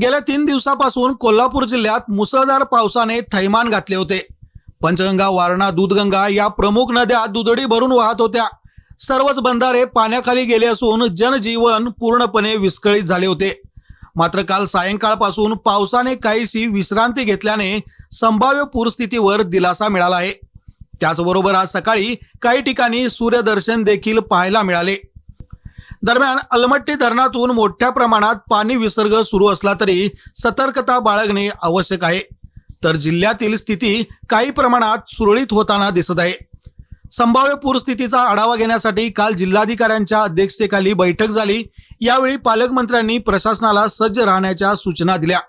गेल्या तीन दिवसापासून कोल्हापूर जिल्ह्यात मुसळधार पावसाने थैमान घातले होते. पंचगंगा वारणा दूधगंगा या प्रमुख नद्या दुधडी भरून वाहत होत्या. सर्वच बंधारे पाण्याखाली गेले असून जनजीवन पूर्णपणे विस्कळीत झाले होते. मात्र काल सायंकाळपासून पावसाने काहीशी विश्रांती घेतल्याने संभाव्य पूरस्थितीवर दिलासा मिळाला आहे. त्याचबरोबर आज सकाळी काही ठिकाणी सूर्यदर्शन देखील पाहायला मिळाले. दरम्यान अलमट्टी धरणातून मोठ्या प्रमाणात पाणी विसर्ग सुरू असला तरी सतर्कता बाळगणे आवश्यक आहे. तर जिल्ह्यातील स्थिती काही प्रमाणात सुरळीत होताना दिसत आहे. संभाव्य पूरस्थितीचा आढावा घेण्यासाठी काल जिल्हाधिकाऱ्यांच्या अध्यक्षतेखाली बैठक झाली. यावेळी पालकमंत्र्यांनी प्रशासनाला सज्ज राहण्याच्या सूचना दिल्या.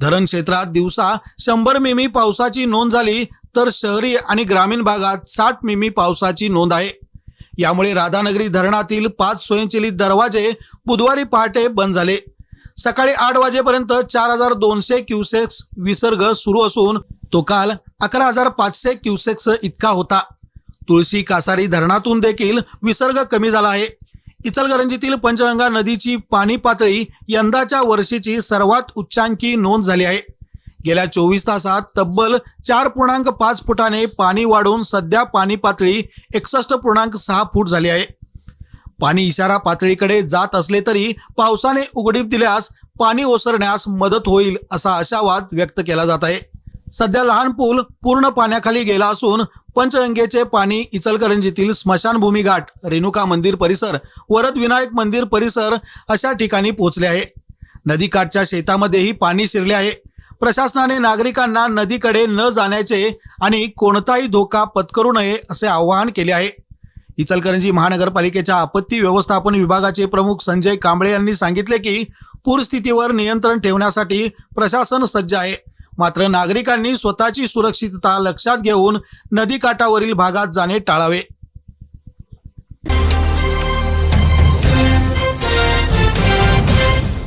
धरण क्षेत्रात दिवसा शंभर मिमी पावसाची नोंद झाली तर शहरी आणि ग्रामीण भागात साठ मिमी पावसाची नोंद आहे. यामुळे राधानगरी धरणातील पाच स्वयंचलित दरवाजे बुधवारी पहाटे बंद झाले. सकाळी आठ वाजेपर्यंत चार हजार दोनशे क्युसेक्स विसर्ग सुरू असून तो काल अकरा हजार पाचशे क्युसेक्स इतका होता. तुळशी कासारी धरणातून देखील विसर्ग कमी झाला आहे. इचलकरंजीतील पंचगंगा नदीची पाणी पातळी यंदाच्या वर्षीची सर्वात उच्चांकी नोंद झाली आहे. गेल्या चोवीस तासात तब्बल चार पूर्णांक पाच फुटाने पाणी वाढून सध्या पाणी पातळी एकसष्ट पूर्णांक सहा फूट झाली आहे. पाणी इशारा पातळीकडे जात असले तरी पावसाने उघडीप दिल्यास पाणी ओसरण्यास मदत होईल असा आशावाद व्यक्त केला जात आहे. सध्या लहान पूल पूर्ण पाण्याखाली गेला असून पंचगंगेचे पाणी इचलकरंजीतील स्मशानभूमी घाट रेणुका मंदिर परिसर वरद विनायक मंदिर परिसर अशा ठिकाणी पोहोचले आहे. नदीकाठच्या शेतामध्येही पाणी शिरले आहे. प्रशासनाने नागरिकांना नदीकडे न जाण्याचे आणि कोणताही धोका पत्करू नये असे आवाहन केले आहे. इचलकरंजी महानगरपालिकेच्या आपत्ती व्यवस्थापन विभागाचे प्रमुख संजय कांबळे यांनी सांगितले की पूरस्थितीवर नियंत्रण ठेवण्यासाठी प्रशासन सज्ज आहे. मात्र नागरिकांनी स्वतःची सुरक्षितता लक्षात घेऊन नदीकाठावरील भागात जाणे टाळावे.